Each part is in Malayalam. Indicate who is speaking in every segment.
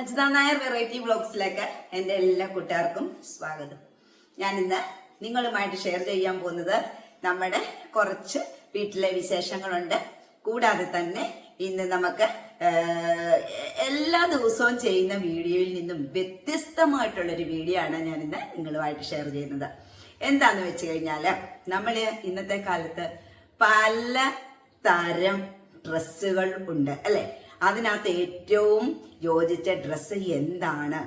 Speaker 1: അജിത വെറൈറ്റി വ്ളോഗ്സിലേക്ക് എന്റെ എല്ലാ കൂട്ടുകാർക്കും സ്വാഗതം. ഞാനിന്ന് നിങ്ങളുമായിട്ട് ഷെയർ ചെയ്യാൻ പോകുന്നത് നമ്മുടെ കുറച്ച് വീട്ടിലെ വിശേഷങ്ങളുണ്ട്. കൂടാതെ തന്നെ ഇന്ന് നമുക്ക് എല്ലാ ദിവസവും ചെയ്യുന്ന വീഡിയോയിൽ നിന്നും വ്യത്യസ്തമായിട്ടുള്ളൊരു വീഡിയോ ആണ് ഞാൻ ഇന്ന് നിങ്ങളുമായിട്ട് ഷെയർ ചെയ്യുന്നത്. എന്താന്ന് വെച്ച് കഴിഞ്ഞാൽ നമ്മൾ ഇന്നത്തെ കാലത്ത് പല തരം ഡ്രസ്സുകൾ ഉണ്ട് അല്ലെ? അതിനകത്ത് ഏറ്റവും യോജിച്ച ഡ്രസ്സ് എന്താണ്?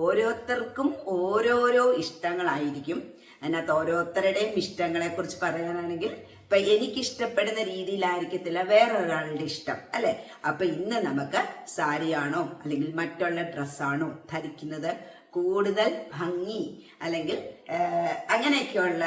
Speaker 1: ഓരോരുത്തർക്കും ഓരോരോ ഇഷ്ടങ്ങളായിരിക്കും. അതിനകത്ത് ഓരോരുത്തരുടെയും ഇഷ്ടങ്ങളെ കുറിച്ച് പറയാനാണെങ്കിൽ ഇപ്പൊ എനിക്ക് ഇഷ്ടപ്പെടുന്ന രീതിയിലായിരിക്കത്തില്ല വേറൊരാളുടെ ഇഷ്ടം അല്ലെ? അപ്പൊ ഇന്ന് നമുക്ക് സാരിയാണോ അല്ലെങ്കിൽ മറ്റുള്ള ഡ്രസ്സാണോ ധരിക്കുന്നത്? കൂടുതൽ ഭംഗി അല്ലെങ്കിൽ അങ്ങനെയൊക്കെയുള്ള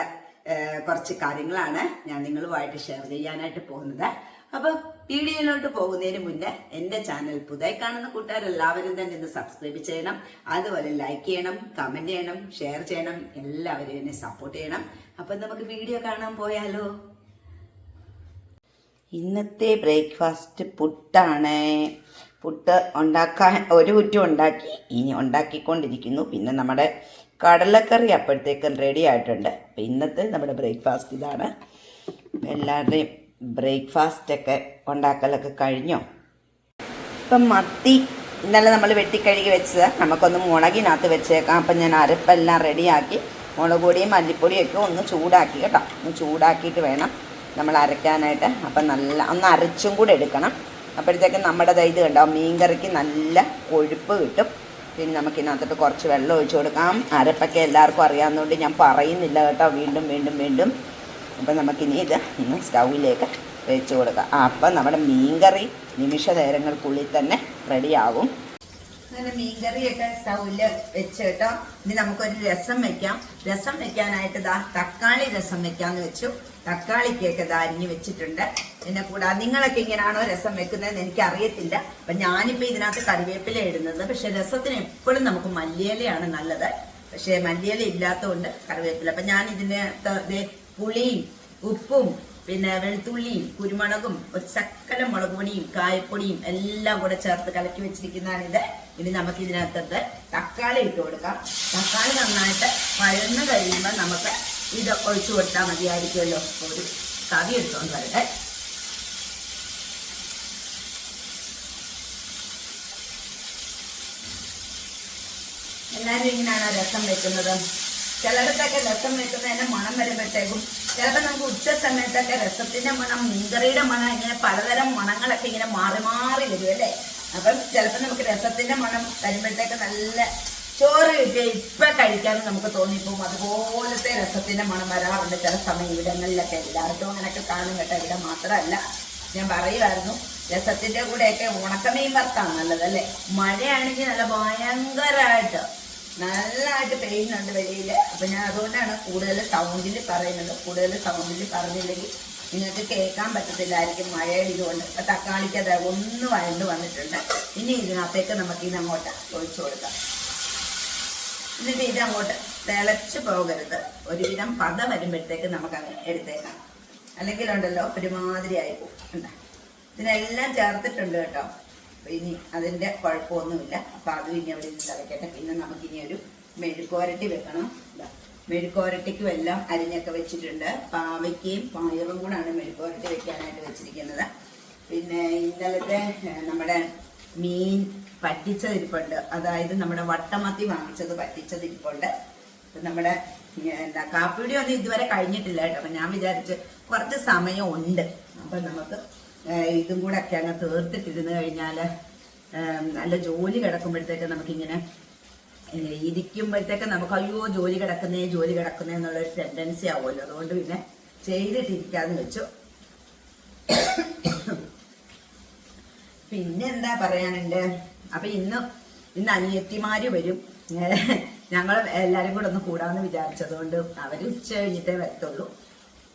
Speaker 1: കുറച്ച് കാര്യങ്ങളാണ് ഞാൻ നിങ്ങളുമായിട്ട് ഷെയർ ചെയ്യാനായിട്ട് പോകുന്നത്. അപ്പൊ വീഡിയോയിലോട്ട് പോകുന്നതിന് മുന്നേ എന്റെ ചാനൽ പുതിയ കാണുന്ന കൂട്ടുകാരെല്ലാവരും തന്നെ ഒന്ന് സബ്സ്ക്രൈബ് ചെയ്യണം. അതുപോലെ ലൈക്ക് ചെയ്യണം കമന്റ് ചെയ്യണം ഷെയർ ചെയ്യണം. എല്ലാവരും എന്നെ സപ്പോർട്ട് ചെയ്യണം. അപ്പൊ നമുക്ക് വീഡിയോ കാണാൻ പോയാലോ? ഇന്നത്തെ ബ്രേക്ക്ഫാസ്റ്റ് പുട്ടാണ്. പുട്ട് ഉണ്ടാക്കാൻ ഒരു കുറ്റം ഉണ്ടാക്കി ഇനി ഉണ്ടാക്കിക്കൊണ്ടിരിക്കുന്നു. പിന്നെ നമ്മുടെ കടലക്കറി അപ്പോഴത്തേക്കും റെഡി ആയിട്ടുണ്ട്. അപ്പം ഇന്നത്തെ നമ്മുടെ ബ്രേക്ക്ഫാസ്റ്റ് ഇതാണ്. എല്ലാവരുടെയും ബ്രേക്ക്ഫാസ്റ്റൊക്കെ ഉണ്ടാക്കലൊക്കെ കഴിഞ്ഞോ? ഇപ്പം മത്തി ഇന്നലെ നമ്മൾ വെട്ടിക്കഴുകി വെച്ചത്. നമുക്കൊന്ന് മുളകിനകത്ത് വെച്ചേക്കാം. അപ്പം ഞാൻ അരപ്പെല്ലാം റെഡിയാക്കി മുളക് പൊടിയും മല്ലിപ്പൊടിയും ഒക്കെ ഒന്ന് ചൂടാക്കി കേട്ടോ. ഒന്ന് ചൂടാക്കിയിട്ട് വേണം നമ്മൾ അരയ്ക്കാനായിട്ട്. അപ്പം നല്ല ഒന്ന് അരച്ചും കൂടെ എടുക്കണം. അപ്പോഴത്തേക്കും നമ്മുടെ ഇത് കണ്ടോ? മീൻകറിക്ക് നല്ല കൊഴുപ്പ് കിട്ടും. പിന്നെ നമുക്കിതിനകത്തോട്ട് കുറച്ച് വെള്ളം ഒഴിച്ചു കൊടുക്കാം. അരപ്പൊക്കെ എല്ലാവർക്കും അറിയാവുന്നതുകൊണ്ട് ഞാൻ പറയുന്നില്ല കേട്ടോ. വീണ്ടും വീണ്ടും വീണ്ടും. അപ്പം നമുക്കിനി ഇത് ഇന്ന് സ്റ്റൗവിലേക്ക് വെച്ച് കൊടുക്കാം. ആ, അപ്പം നമ്മുടെ മീൻകറി നിമിഷ നേരങ്ങൾക്കുള്ളിൽ തന്നെ റെഡിയാകും. അങ്ങനെ മീൻകറിയൊക്കെ സ്റ്റൗവിൽ വെച്ച് കേട്ടോ. ഇനി നമുക്കൊരു രസം വെക്കാം. രസം വെക്കാനായിട്ട് ദാ തക്കാളി രസം വെക്കാന്ന് വെച്ചു. തക്കാളിക്കൊക്കെ ദാ അരിഞ്ഞ് വെച്ചിട്ടുണ്ട്. പിന്നെ കൂടാതെ നിങ്ങളൊക്കെ ഇങ്ങനെയാണോ രസം വെക്കുന്നതെന്ന് എനിക്ക് അറിയത്തില്ല അപ്പൊ ഞാനിപ്പോ ഇതിനകത്ത് കറിവേപ്പില ഇടുന്നത്. പക്ഷെ രസത്തിന് എപ്പോഴും നമുക്ക് മല്ലിയിലയാണ് നല്ലത്. പക്ഷെ മല്ലിയില ഇല്ലാത്തതുകൊണ്ട് കറിവേപ്പില. അപ്പൊ ഞാൻ ഇതിനകത്ത് പുളിയും ഉപ്പും പിന്നെ വെളുത്തുള്ളിയും കുരുമുളകും ഒരു ചക്കല മുളക് പൊടിയും കായപ്പൊടിയും എല്ലാം കൂടെ ചേർത്ത് കലക്കി വെച്ചിരിക്കുന്നതാണ് ഇത്. ഇനി നമുക്ക് ഇതിനകത്തത് തക്കാളി ഇട്ട് കൊടുക്കാം. തക്കാളി നന്നായിട്ട് വഴന്ന് കഴിയുമ്പോൾ നമുക്ക് ഇത് ഒഴിച്ചു കൊടുത്താൽ മതിയായിരിക്കുമല്ലോ. ഒരു കവി എടുത്തോണ്ട് വരട്ടെ. എല്ലാവരും ഇങ്ങനെയാണ് രസം വെക്കുന്നത്? ചിലയിടത്തൊക്കെ രസം വെക്കുന്നതിന്റെ മണം വരുമ്പോഴത്തേക്കും ചിലപ്പോൾ നമുക്ക് ഉച്ച സമയത്തൊക്കെ രസത്തിന്റെ മണം മീൻകറിയുടെ മണം ഇങ്ങനെ പലതരം മണങ്ങളൊക്കെ ഇങ്ങനെ മാറി മാറി വരും അല്ലേ? അപ്പം ചിലപ്പോൾ നമുക്ക് രസത്തിന്റെ മണം വരുമ്പോഴത്തേക്ക് നല്ല ചോറ് കിട്ടിയ ഇപ്പൊ കഴിക്കാനും നമുക്ക് തോന്നിപ്പോവും അതുപോലത്തെ രസത്തിന്റെ മണം വരാറുണ്ട് ചില സമയം ഇവിടങ്ങളിലൊക്കെ. എല്ലാവർക്കും അങ്ങനെയൊക്കെ കാണും കേട്ടോ. ഇവിടെ മാത്രമല്ല. ഞാൻ പറയുമായിരുന്നു രസത്തിന്റെ കൂടെയൊക്കെ ഉണക്കമീൻ വറുത്താണ് നല്ലതല്ലേ മഴയാണെങ്കിൽ നല്ല ഭയങ്കരമായിട്ട് നല്ലതായിട്ട് പെയ്യുന്നുണ്ട് വെളിയിൽ അപ്പം ഞാൻ അതുകൊണ്ടാണ് കൂടുതൽ സൗണ്ടിൽ പറയുന്നത്. കൂടുതൽ സൗണ്ടിൽ പറഞ്ഞില്ലെങ്കിൽ നിങ്ങൾക്ക് കേൾക്കാൻ പറ്റത്തില്ലായിരിക്കും മഴയുടെ ഇതുകൊണ്ട്. അപ്പൊ തക്കാളിക്ക് അത് ഒന്ന് വഴണ്ട് വന്നിട്ടുണ്ട്. ഇനി ഇതിനകത്തേക്ക് നമുക്ക് ഇതങ്ങോട്ട് ഒഴിച്ചു കൊടുക്കാം. എന്നിട്ട് ഇത് അങ്ങോട്ട് തിളച്ച് പോകരുത്. ഒരുവിധം പത വരുമ്പോഴത്തേക്ക് നമുക്ക് അങ്ങ് എടുത്തേക്കാം. അല്ലെങ്കിൽ ഉണ്ടല്ലോ ഒരുമാതിരി ആയി പോകും ഇതിനെല്ലാം ചേർത്തിട്ടുണ്ട് കേട്ടോ. ഇനി അതിന്റെ കുഴപ്പമൊന്നുമില്ല. അപ്പൊ അതും ഇനി അവിടെ നിന്ന് തിളയ്ക്കട്ടെ പിന്നെ നമുക്കിനി ഒരു മെഴുക്കോരട്ടി വെക്കണം. മെഴുക്കോരട്ടിക്കും എല്ലാം അരിഞ്ഞൊക്കെ വെച്ചിട്ടുണ്ട്. പാവയ്ക്കയും പയറും കൂടാണ് മെഴുക്കോരട്ടി വെക്കാനായിട്ട് വെച്ചിരിക്കുന്നത്. പിന്നെ ഇന്നലത്തെ നമ്മുടെ മീൻ പറ്റിച്ചതിരിപ്പുണ്ട് അതായത് നമ്മുടെ വട്ടമത്തി വാങ്ങിച്ചത് പറ്റിച്ചതിരിപ്പുണ്ട് നമ്മുടെ എന്താ കാപ്പിയുടെ ഒന്നും ഇതുവരെ കഴിഞ്ഞിട്ടില്ല കേട്ടോ. അപ്പൊ ഞാൻ വിചാരിച്ച് കുറച്ച് സമയമുണ്ട് ഉണ്ട്. അപ്പൊ നമുക്ക് ഇതും കൂടെ ഒക്കെ അങ്ങ് തീർത്തിട്ടിരുന്ന് കഴിഞ്ഞാൽ നല്ല ജോലി കിടക്കുമ്പോഴത്തേക്ക് നമുക്കിങ്ങനെ ഇരിക്കുമ്പോഴത്തേക്ക് നമുക്ക് അയ്യോ ജോലി കിടക്കുന്നേ ജോലി കിടക്കുന്നേ എന്നുള്ളൊരു ടെൻഡൻസി ആവുമല്ലോ. അതുകൊണ്ട് പിന്നെ ചെയ്തിട്ടിരിക്കാന്ന് വെച്ചു. പിന്നെ എന്താ പറയാനുണ്ട്? അപ്പൊ ഇന്ന് ഇന്ന് അനിയത്തിമാര് വരും. ഞങ്ങൾ എല്ലാരും കൂടെ ഒന്ന് കൂടാന്ന് വിചാരിച്ചതുകൊണ്ട് അവർ ഉച്ച കഴിഞ്ഞിട്ടേ വരത്തുള്ളൂ.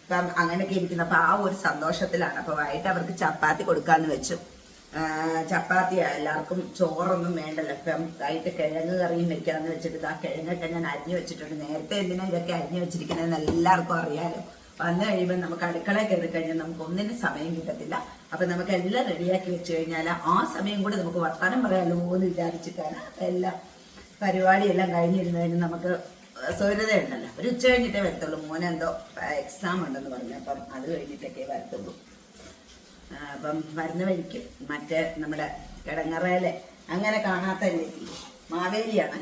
Speaker 1: അപ്പം അങ്ങനെയൊക്കെ ഇരിക്കുന്നു. അപ്പൊ ആ ഒരു സന്തോഷത്തിലാണ്. അപ്പൊ വൈകിട്ട് അവർക്ക് ചപ്പാത്തി കൊടുക്കാന്ന് വെച്ചു. ചപ്പാത്തി എല്ലാവർക്കും ചോറൊന്നും വേണ്ടല്ലോ. ഇപ്പം വൈകിട്ട് കിഴങ്ങ് കറിയും വെക്കാന്ന് വെച്ചിട്ട് ആ കിഴങ്ങൊക്കെ ഞാൻ അരിഞ്ഞു വെച്ചിട്ടുണ്ട്. നേരത്തെ എന്തിനാ ഇതൊക്കെ അരിഞ്ഞു വെച്ചിരിക്കുന്നതെന്ന് എല്ലാവർക്കും അറിയാലോ. വന്നു കഴിയുമ്പോൾ നമുക്ക് അടുക്കളയിൽ കയറി കഴിഞ്ഞാൽ നമുക്ക് ഒന്നിനും സമയം കിട്ടത്തില്ല. അപ്പൊ നമുക്ക് എല്ലാം റെഡിയാക്കി വെച്ച് കഴിഞ്ഞാൽ ആ സമയം കൂടെ നമുക്ക് വർത്താനം പറയാലോ എന്ന് വിചാരിച്ചിട്ടാണ് എല്ലാം പരിപാടിയെല്ലാം കഴിഞ്ഞിരുന്നതിന് നമുക്ക് സൗകര്യതയുണ്ടല്ലോ ഒരു ഉച്ച കഴിഞ്ഞിട്ടേ വരത്തുള്ളൂ. മോനെന്തോ എക്സാം ഉണ്ടെന്ന് പറഞ്ഞു. അപ്പം അത് കഴിഞ്ഞിട്ടൊക്കെ വരത്തുള്ളൂ. അപ്പം വരുന്ന വഴിക്ക് മറ്റേ നമ്മുടെ കിടങ്ങറയിലെ അങ്ങനെ കാണാത്ത രീതി മാവേലിയാണ്.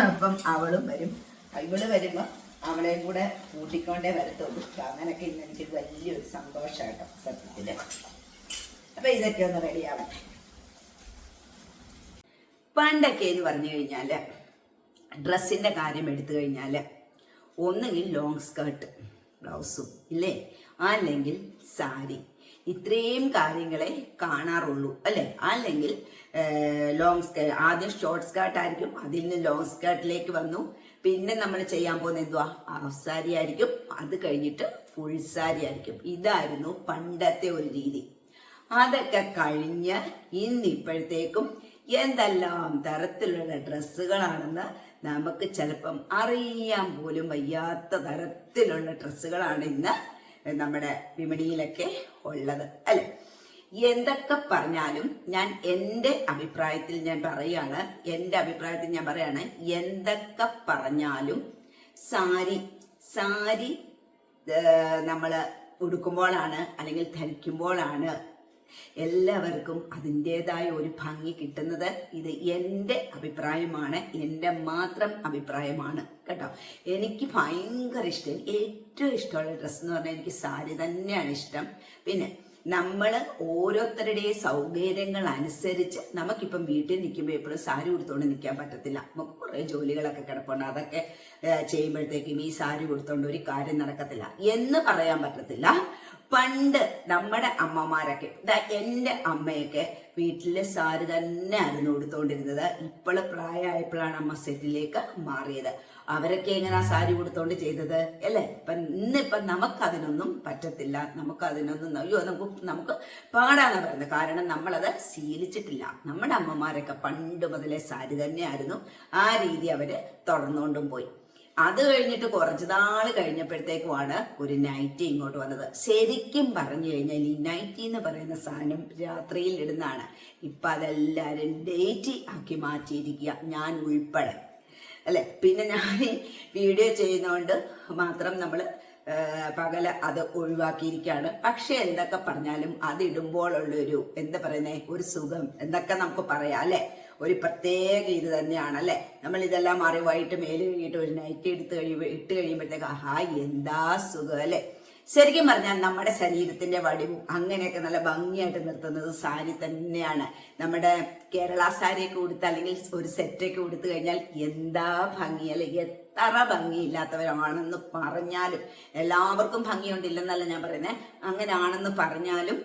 Speaker 1: അപ്പം അവളും വരും. ഇവൾ വരുമ്പോൾ അവളെയും കൂടെ കൂട്ടിക്കൊണ്ടേ വരത്തുള്ളൂ. അങ്ങനെയൊക്കെ ഇന്ന് എനിക്ക് വലിയൊരു സന്തോഷമായിട്ടോ സത്യത്തിൽ. അപ്പൊ ഇതൊക്കെ ഒന്ന് റെഡിയാവട്ടെ പണ്ടൊക്കെ എന്ന് പറഞ്ഞു കഴിഞ്ഞാൽ ഡ്രസ്സിന്റെ കാര്യം എടുത്തു കഴിഞ്ഞാൽ ഒന്നുകിൽ ലോങ് സ്കേർട്ട് ബ്ലൗസും ഇല്ലേ? അല്ലെങ്കിൽ സാരി. ഇത്രയും കാര്യങ്ങളെ കാണാറുള്ളൂ അല്ലേ? അല്ലെങ്കിൽ ലോങ് സ്കേ ആദ്യം ഷോർട്ട് സ്കേർട്ട് ആയിരിക്കും അതിൽ നിന്ന് ലോങ് സ്കേർട്ടിലേക്ക് വന്നു. പിന്നെ നമ്മൾ ചെയ്യാൻ പോകുന്ന എന്തുവാ? ഹാഫ് സാരി ആയിരിക്കും അത് കഴിഞ്ഞിട്ട് ഫുൾ സാരി ആയിരിക്കും. ഇതായിരുന്നു പണ്ടത്തെ ഒരു രീതി. അതൊക്കെ കഴിഞ്ഞ് ഇന്നിപ്പോഴത്തേക്കും എന്തെല്ലാം തരത്തിലുള്ള ഡ്രസ്സുകളാണെന്ന് നമുക്ക് ചിലപ്പം അറിയാൻ പോലും വയ്യാത്ത തരത്തിലുള്ള ഡ്രസ്സുകളാണ് ഇന്ന് നമ്മുടെ വിപണിയിലൊക്കെ ഉള്ളത് അല്ലെ? എന്തൊക്കെ പറഞ്ഞാലും ഞാൻ എന്റെ അഭിപ്രായത്തിൽ ഞാൻ പറയാണ് എന്റെ അഭിപ്രായത്തിൽ ഞാൻ പറയാണ് എന്തൊക്കെ പറഞ്ഞാലും സാരി സാരി നമ്മൾ ഉടുക്കുമ്പോഴാണ് അല്ലെങ്കിൽ ധരിക്കുമ്പോഴാണ് എല്ലാവർക്കും അതിന്റെതായ ഒരു ഭംഗി കിട്ടുന്നത് ഇത് എന്റെ അഭിപ്രായമാണ് എന്റെ മാത്രം അഭിപ്രായമാണ് കേട്ടോ. എനിക്ക് ഭയങ്കര ഇഷ്ടം ഏറ്റവും ഇഷ്ടമുള്ള ഡ്രസ്സ് എന്ന് പറഞ്ഞാൽ എനിക്ക് സാരി തന്നെയാണ് ഇഷ്ടം. പിന്നെ നമ്മൾ ഓരോരുത്തരുടെയും സൗകര്യങ്ങൾ അനുസരിച്ച് നമുക്കിപ്പം വീട്ടിൽ നിൽക്കുമ്പോൾ എപ്പോഴും സാരി ഉടുത്തോണ്ട് നിൽക്കാൻ പറ്റത്തില്ല. നമുക്ക് കുറേ ജോലികളൊക്കെ കിടപ്പുണ്ട് അതൊക്കെ ചെയ്യുമ്പോഴത്തേക്കും ഈ സാരി ഉടുത്തോണ്ട് ഒരു കാര്യം നടക്കത്തില്ല എന്ന് പറയാൻ പറ്റത്തില്ല. പണ്ട് നമ്മുടെ അമ്മമാരൊക്കെ ഇതാ എന്റെ അമ്മയൊക്കെ വീട്ടിലെ സാരി തന്നെ ആയിരുന്നു കൊടുത്തോണ്ടിരുന്നത് ഇപ്പോൾ പ്രായമായപ്പോഴാണ് അമ്മ സെറ്റിലേക്ക് മാറിയത്. അവരൊക്കെ എങ്ങനെയാ സാരി കൊടുത്തോണ്ട് ചെയ്തത്? അല്ലേ? ഇപ്പം ഇന്നിപ്പം നമുക്കതിനൊന്നും പറ്റത്തില്ല. നമുക്കതിനൊന്നും അയ്യോ നമുക്ക് നമുക്ക് പാടാന്ന് പറയുന്നത്. കാരണം നമ്മളത് ശീലിച്ചിട്ടില്ല. നമ്മുടെ അമ്മമാരൊക്കെ പണ്ട് മുതലേ സാരി തന്നെയായിരുന്നു. ആ രീതി അവർ തുടർന്നുകൊണ്ടും പോയി. അത് കഴിഞ്ഞിട്ട് കുറച്ച് നാൾ കഴിഞ്ഞപ്പോഴത്തേക്കുമാണ് ഒരു നൈറ്റി ഇങ്ങോട്ട് വന്നത്. ശരിക്കും പറഞ്ഞു കഴിഞ്ഞാൽ ഈ നൈറ്റി എന്ന് പറയുന്ന സാധനം രാത്രിയിൽ ഇടുന്നതാണ്. ഇപ്പം അതെല്ലാവരും ഡേറ്റി ആക്കി മാറ്റിയിരിക്കുക. ഞാൻ ഉൾപ്പെടെ. അല്ലെ? പിന്നെ ഞാൻ വീഡിയോ ചെയ്യുന്നതുകൊണ്ട് മാത്രം നമ്മൾ പകൽ അത് ഒഴിവാക്കിയിരിക്കുകയാണ്. പക്ഷെ എന്തൊക്കെ പറഞ്ഞാലും അതിടുമ്പോഴുള്ളൊരു എന്താ പറയുന്നേ ഒരു സുഖം. എന്തൊക്കെ നമുക്ക് പറയാം അല്ലെ? ഒരു പ്രത്യേക ഇത് തന്നെയാണ് അല്ലെ? നമ്മൾ ഇതെല്ലാം അറിവായിട്ട് മേൽ കഴുകിയിട്ട് ഒരു നൈറ്റ് എടുത്ത് കഴിയുമ്പോൾ ഇട്ട് കഴിയുമ്പോഴത്തേക്ക് ആഹാ എന്താ സുഖം അല്ലെ? ശരിക്കും പറഞ്ഞാൽ നമ്മുടെ ശരീരത്തിന്റെ വടിവും അങ്ങനെയൊക്കെ നല്ല ഭംഗിയായിട്ട് നിർത്തുന്നത് സാരി തന്നെയാണ്. നമ്മുടെ കേരള സാരിയൊക്കെ ഉടുത്ത് അല്ലെങ്കിൽ ഒരു സെറ്റൊക്കെ ഉടുത്തു കഴിഞ്ഞാൽ എന്താ ഭംഗി അല്ലെ? എത്ര ഭംഗിയില്ലാത്തവരാണെന്ന് പറഞ്ഞാലും എല്ലാവർക്കും ഭംഗിയുണ്ടില്ലെന്നല്ല ഞാൻ പറയുന്നത് അങ്ങനെയാണെന്ന് പറഞ്ഞാലും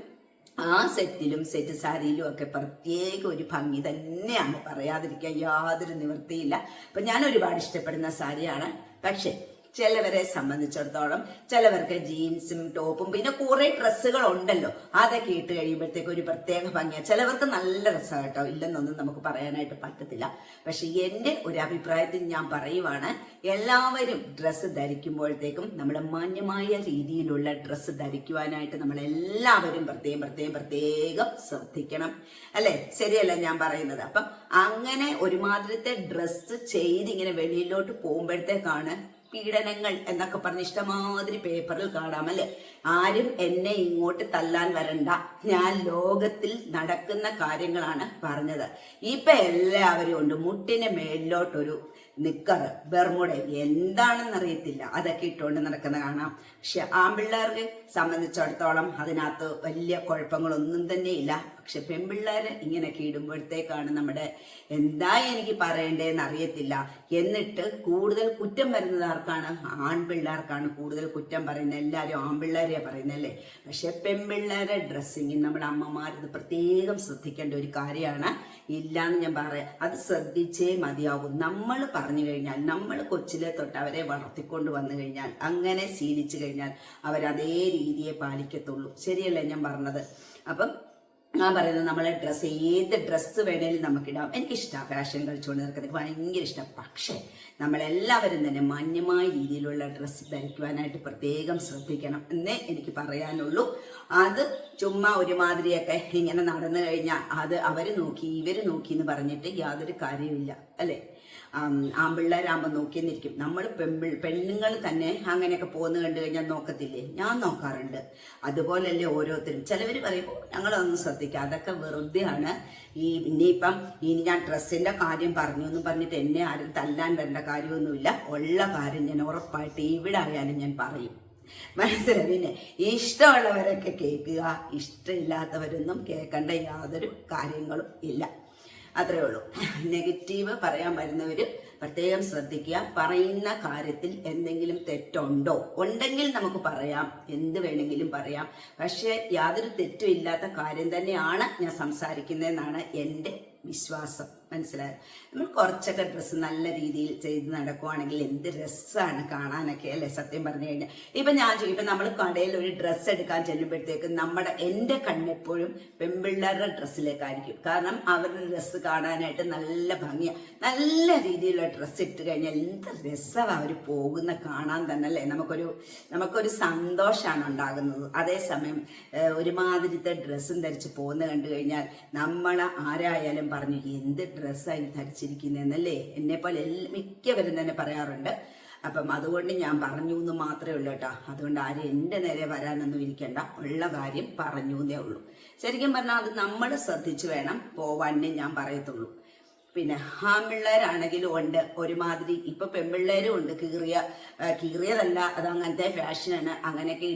Speaker 1: ആ സെറ്റിലും സെറ്റ് സാരിയിലും ഒക്കെ പ്രത്യേക ഒരു ഭംഗി തന്നെയാണ് പറയാതിരിക്കാൻ യാതൊരു നിവൃത്തിയില്ല. അപ്പൊ ഞാൻ ഒരുപാട് ഇഷ്ടപ്പെടുന്ന സാരിയാണ്. പക്ഷെ ചിലവരെ സംബന്ധിച്ചിടത്തോളം ചിലവർക്ക് ജീൻസും ടോപ്പും പിന്നെ കുറെ ഡ്രസ്സുകൾ ഉണ്ടല്ലോ അതൊക്കെ ഇട്ട് കഴിയുമ്പോഴത്തേക്ക് ഒരു പ്രത്യേക ഭംഗിയാണ് ചിലവർക്ക് നല്ല രസമാണ് കേട്ടോ. ഇല്ലെന്നൊന്നും നമുക്ക് പറയാനായിട്ട് പറ്റത്തില്ല. പക്ഷെ എന്റെ ഒരു അഭിപ്രായത്തിൽ ഞാൻ പറയുവാണ് എല്ലാവരും ഡ്രസ്സ് ധരിക്കുമ്പോഴത്തേക്കും നമ്മുടെ മാന്യമായ രീതിയിലുള്ള ഡ്രസ്സ് ധരിക്കുവാനായിട്ട് നമ്മൾ എല്ലാവരും പ്രത്യേകം പ്രത്യേകം പ്രത്യേകം ശ്രദ്ധിക്കണം. അല്ലെ? ശരിയല്ല ഞാൻ പറയുന്നത്? അപ്പം അങ്ങനെ ഒരുമാതിരത്തെ ഡ്രസ്സ് ചെയ്ത് ഇങ്ങനെ വെളിയിലോട്ട് പോകുമ്പോഴത്തേക്കാണ് പീഡനങ്ങൾ എന്നൊക്കെ പറഞ്ഞ് ഇഷ്ടമാതിരി പേപ്പറിൽ കാണാമല്ലേ ആരും എന്നെ ഇങ്ങോട്ട് തല്ലാൻ വരണ്ട. ഞാൻ ലോകത്തിൽ നടക്കുന്ന കാര്യങ്ങളാണ് പറഞ്ഞത്. ഇപ്പൊ എല്ലാവരും ഉണ്ട്. മുട്ടിന് മേലിലോട്ടൊരു നിക്കറ്. ബെർമുട എന്താണെന്ന് അറിയത്തില്ല. അതൊക്കെ ഇട്ടുകൊണ്ട് നടക്കുന്ന കാണാം. പക്ഷെ ആൺപിള്ളേർക്ക് സംബന്ധിച്ചിടത്തോളം അതിനകത്ത് വലിയ കുഴപ്പങ്ങളൊന്നും തന്നെ ഇല്ല. പക്ഷെ പെൺപിള്ളേർ ഇങ്ങനെയൊക്കെ ഇടുമ്പോഴത്തേക്കാണ് നമ്മുടെ എന്താ എനിക്ക് പറയേണ്ടതെന്ന് അറിയത്തില്ല. എന്നിട്ട് കൂടുതൽ കുറ്റം വരുന്നത് ആർക്കാണ്? ആൺപിള്ളേർക്കാണ് കൂടുതൽ കുറ്റം പറയുന്നത്. എല്ലാവരും ആൺപിള്ളേരെയാ പറയുന്നല്ലേ പക്ഷെ പെൺപിള്ളേരെ ഡ്രസ്സിങ് നമ്മുടെ അമ്മമാർ ഇത് പ്രത്യേകം ശ്രദ്ധിക്കേണ്ട ഒരു കാര്യമാണ്. ഇല്ലാന്ന് ഞാൻ പറയാം. അത് ശ്രദ്ധിച്ചേ മതിയാകും. നമ്മൾ പറഞ്ഞു കഴിഞ്ഞാൽ നമ്മൾ കൊച്ചിലെ തൊട്ട് അവരെ വളർത്തിക്കൊണ്ട് വന്നു കഴിഞ്ഞാൽ അങ്ങനെ ശീലിച്ചു കഴിഞ്ഞാൽ അവരതേ രീതിയെ പാലിക്കത്തുള്ളൂ. ശരിയല്ലേ ഞാൻ പറഞ്ഞത്? അപ്പം ഞാൻ പറയുന്നത് നമ്മളെ ഡ്രസ്സ് ഏത് ഡ്രസ്സ് വേണേലും നമുക്കിടാം. എനിക്കിഷ്ടമാണ് ഫാഷൻ കളിച്ചുകൊണ്ട് നടക്കുന്നത് ഭയങ്കര ഇഷ്ടം. പക്ഷേ നമ്മളെല്ലാവരും തന്നെ മാന്യമായ രീതിയിലുള്ള ഡ്രസ്സ് ധരിക്കുവാനായിട്ട് പ്രത്യേകം ശ്രദ്ധിക്കണം എന്നേ എനിക്ക് പറയാനുള്ളൂ. അത് ചുമ്മാ ഒരുമാതിരിയൊക്കെ ഇങ്ങനെ നടന്നു കഴിഞ്ഞാൽ അത് അവർ നോക്കി ഇവർ നോക്കി എന്ന് പറഞ്ഞിട്ട് യാതൊരു കാര്യമില്ല അല്ലേ? ആമ്പിള്ളേരാകുമ്പോൾ നോക്കിയെന്നിരിക്കും. നമ്മൾ പെൺപിൾ പെണ്ണുങ്ങൾ തന്നെ അങ്ങനെയൊക്കെ പോകുന്ന കണ്ടു കഴിഞ്ഞാൽ നോക്കത്തില്ലേ? ഞാൻ നോക്കാറുണ്ട്. അതുപോലല്ലേ ഓരോരുത്തരും. ചിലവർ പറയുമ്പോൾ ഞങ്ങളൊന്നും ശ്രദ്ധിക്കുക. അതൊക്കെ വെറുതെയാണ്. ഈ ഇനിയിപ്പം ഇനി ഞാൻ ഡ്രസ്സിന്റെ കാര്യം പറഞ്ഞു എന്ന് പറഞ്ഞിട്ട് എന്നെ ആരും തല്ലാൻ വരേണ്ട കാര്യമൊന്നുമില്ല. ഉള്ള കാര്യം ഞാൻ ഉറപ്പായിട്ട് ഇവിടെ ആയാലും ഞാൻ പറയും. മനസ്സിലായി? പിന്നെ ഇഷ്ടമുള്ളവരൊക്കെ കേൾക്കുക. ഇഷ്ടമില്ലാത്തവരൊന്നും കേൾക്കേണ്ട യാതൊരു കാര്യങ്ങളും ഇല്ല. അത്രേ ഉള്ളൂ. നെഗറ്റീവ് പറയാൻ വരുന്നവർ പ്രത്യേകം ശ്രദ്ധിക്കുക. പറയുന്ന കാര്യത്തിൽ എന്തെങ്കിലും തെറ്റുണ്ടോ? ഉണ്ടെങ്കിൽ നമുക്ക് പറയാം. എന്ത് വേണമെങ്കിലും പറയാം. പക്ഷേ യാതൊരു തെറ്റും ഇല്ലാത്ത കാര്യം തന്നെയാണ് ഞാൻ സംസാരിക്കുന്നതെന്നാണ് എന്റെ വിശ്വാസം. മനസ്സിലായോ നമ്മൾ കുറച്ചൊക്കെ ഡ്രസ്സ് നല്ല രീതിയിൽ ചെയ്ത് നടക്കുവാണെങ്കിൽ എന്ത് രസമാണ് കാണാനൊക്കെ അല്ലേ സത്യം പറഞ്ഞു കഴിഞ്ഞാൽ ഇപ്പം ഞാൻ ഇപ്പൊ നമ്മൾ കടയിൽ ഒരു ഡ്രസ്സ് എടുക്കാൻ ചെല്ലുമ്പോഴത്തേക്കും നമ്മുടെ എന്റെ കണ്ണെപ്പോഴും പെൺപിള്ളേരുടെ ഡ്രസ്സിലേക്കായിരിക്കും കാരണം അവരുടെ ഡ്രസ്സ് കാണാനായിട്ട് നല്ല ഭംഗിയാണ് നല്ല രീതിയിലുള്ള ഡ്രസ്സ് ഇട്ട് കഴിഞ്ഞാൽ എന്ത് രസമാണ് അവർ പോകുന്ന കാണാൻ തന്നെ അല്ലേ? നമുക്കൊരു നമുക്കൊരു സന്തോഷമാണ് ഉണ്ടാകുന്നത്. അതേസമയം ഒരുമാതിരിത്തെ ഡ്രസ്സും ധരിച്ച് പോകുന്ന കണ്ടു കഴിഞ്ഞാൽ നമ്മൾ ആരായാലും പറഞ്ഞു എന്ത് ഡ്രസ്സായി ധരിച്ചിരിക്കുന്നതെന്നല്ലേ? പോലെ എല്ലാ മിക്കവരും തന്നെ പറയാറുണ്ട്. അപ്പം അതുകൊണ്ട് ഞാൻ പറഞ്ഞു എന്ന് മാത്രമേ ഉള്ളൂ കേട്ടോ. അതുകൊണ്ട് ആരും എന്റെ നേരെ വരാനൊന്നും ഇരിക്കണ്ട. ഉള്ള കാര്യം പറഞ്ഞു എന്നേ ഉള്ളൂ. ശരിക്കും പറഞ്ഞാൽ അത് നമ്മൾ ശ്രദ്ധിച്ചു വേണം പോവാനേ ഞാൻ പറയത്തുള്ളൂ. പിന്നെ ആൺപിള്ളേരാണെങ്കിലും ഉണ്ട്. ഒരുമാതിരി ഇപ്പൊ പെൺപിള്ളേരും ഉണ്ട്. കീറിയ കീറിയതല്ല അത് അങ്ങനത്തെ ഫാഷനാണ്. അങ്ങനെയൊക്കെ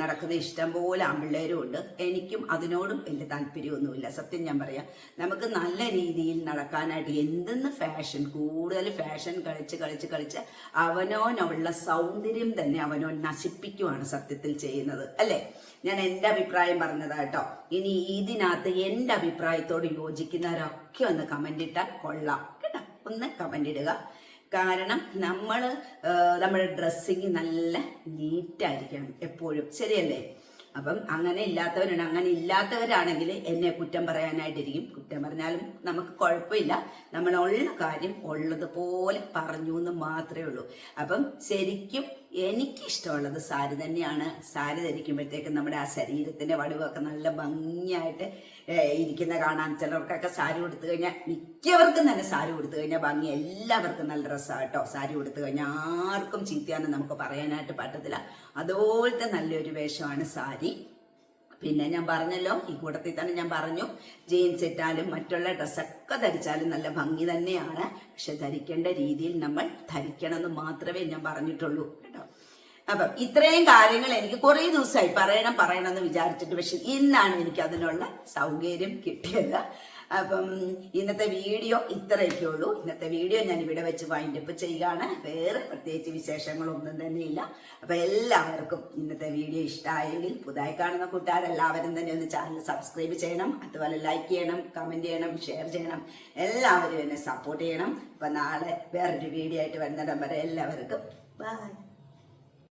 Speaker 1: നടക്കുന്ന ഇഷ്ടം പോലെ ആൺപിള്ളേരും ഉണ്ട്. എനിക്കും അതിനോടും വലിയ താല്പര്യമൊന്നുമില്ല. സത്യം ഞാൻ പറയാം. നമുക്ക് നല്ല രീതിയിൽ നടക്കാനായിട്ട് എന്തെന്ന് ഫാഷൻ കൂടുതൽ ഫാഷൻ കളിച്ച് കളിച്ച് കളിച്ച് അവനോനുള്ള സൗന്ദര്യം തന്നെ അവനോ നശിപ്പിക്കുവാണ് സത്യത്തിൽ ചെയ്യുന്നത്. അല്ലേ? ഞാൻ എന്റെ അഭിപ്രായം പറഞ്ഞതാ കേട്ടോ. ഇനി ഇതിനകത്ത് എന്റെ അഭിപ്രായത്തോട് യോജിക്കുന്നവരൊക്കെ ഒന്ന് കമന്റ് ഇട്ടാൽ കൊള്ളാം കേട്ടോ. ഒന്ന് കമന്റ് ഇടുക. കാരണം നമ്മൾ നമ്മുടെ ഡ്രസ്സിങ് നല്ല നീറ്റായിരിക്കണം എപ്പോഴും. ശരിയല്ലേ? അപ്പം അങ്ങനെ ഇല്ലാത്തവരുണ്ട്. അങ്ങനെ ഇല്ലാത്തവരാണെങ്കിൽ എന്നെ കുറ്റം പറയാനായിട്ടിരിക്കും. കുറ്റം പറഞ്ഞാലും നമുക്ക് കുഴപ്പമില്ല. നമ്മളുള്ള കാര്യം ഉള്ളതുപോലെ പറഞ്ഞു എന്ന് മാത്രമേ ഉള്ളൂ. അപ്പം ശരിക്കും എനിക്കിഷ്ടമുള്ളത് സാരി തന്നെയാണ്. സാരി ധരിക്കുമ്പോഴത്തേക്കും നമ്മുടെ ആ ശരീരത്തിന്റെ വടിവൊക്കെ നല്ല ഭംഗിയായിട്ട് ഇരിക്കുന്ന കാണാൻ ചിലർക്കൊക്കെ സാരി കൊടുത്തു കഴിഞ്ഞാൽ മിക്കവർക്കും തന്നെ സാരി കൊടുത്തു കഴിഞ്ഞാൽ ഭംഗി. എല്ലാവർക്കും നല്ല രസമാണ് കേട്ടോ സാരി കൊടുത്തു കഴിഞ്ഞാൽ. ആർക്കും ചീത്തയാണെന്ന് നമുക്ക് പറയാനായിട്ട് പറ്റത്തില്ല. അതുപോലത്തെ നല്ലൊരു വേഷമാണ് സാരി. പിന്നെ ഞാൻ പറഞ്ഞല്ലോ ഈ കൂട്ടത്തിൽ തന്നെ ഞാൻ പറഞ്ഞു ജീൻസ് ഇട്ടാലും മറ്റുള്ള ഡ്രസ്സൊക്കെ ധരിച്ചാലും നല്ല ഭംഗി തന്നെയാണ്. പക്ഷെ ധരിക്കേണ്ട രീതിയിൽ നമ്മൾ ധരിക്കണമെന്ന് മാത്രമേ ഞാൻ പറഞ്ഞിട്ടുള്ളൂ. അപ്പം ഇത്രയും കാര്യങ്ങൾ എനിക്ക് കുറേ ദിവസമായി പറയണം പറയണം എന്ന് വിചാരിച്ചിട്ട് പക്ഷെ ഇന്നാണ് എനിക്ക് അതിനുള്ള സൗകര്യം കിട്ടിയത്. അപ്പം ഇന്നത്തെ വീഡിയോ ഇത്രയൊക്കെ ഉള്ളൂ. ഇന്നത്തെ വീഡിയോ ഞാൻ ഇവിടെ വെച്ച് വൈൻഡ് അപ്പ് ചെയ്യുകയാണ്. വേറെ പ്രത്യേകിച്ച് വിശേഷങ്ങളൊന്നും തന്നെയില്ല. അപ്പൊ എല്ലാവർക്കും ഇന്നത്തെ വീഡിയോ ഇഷ്ടമായെങ്കിൽ പുതുതായി കാണുന്ന കൂട്ടുകാരെല്ലാവരും തന്നെ ഒന്ന് ചാനൽ സബ്സ്ക്രൈബ് ചെയ്യണം. അതുപോലെ ലൈക്ക് ചെയ്യണം കമന്റ് ചെയ്യണം ഷെയർ ചെയ്യണം. എല്ലാവരും എന്നെ സപ്പോർട്ട് ചെയ്യണം. അപ്പൊ നാളെ വേറൊരു വീഡിയോ ആയിട്ട് വരുന്നിടം വരെ എല്ലാവർക്കും ബൈ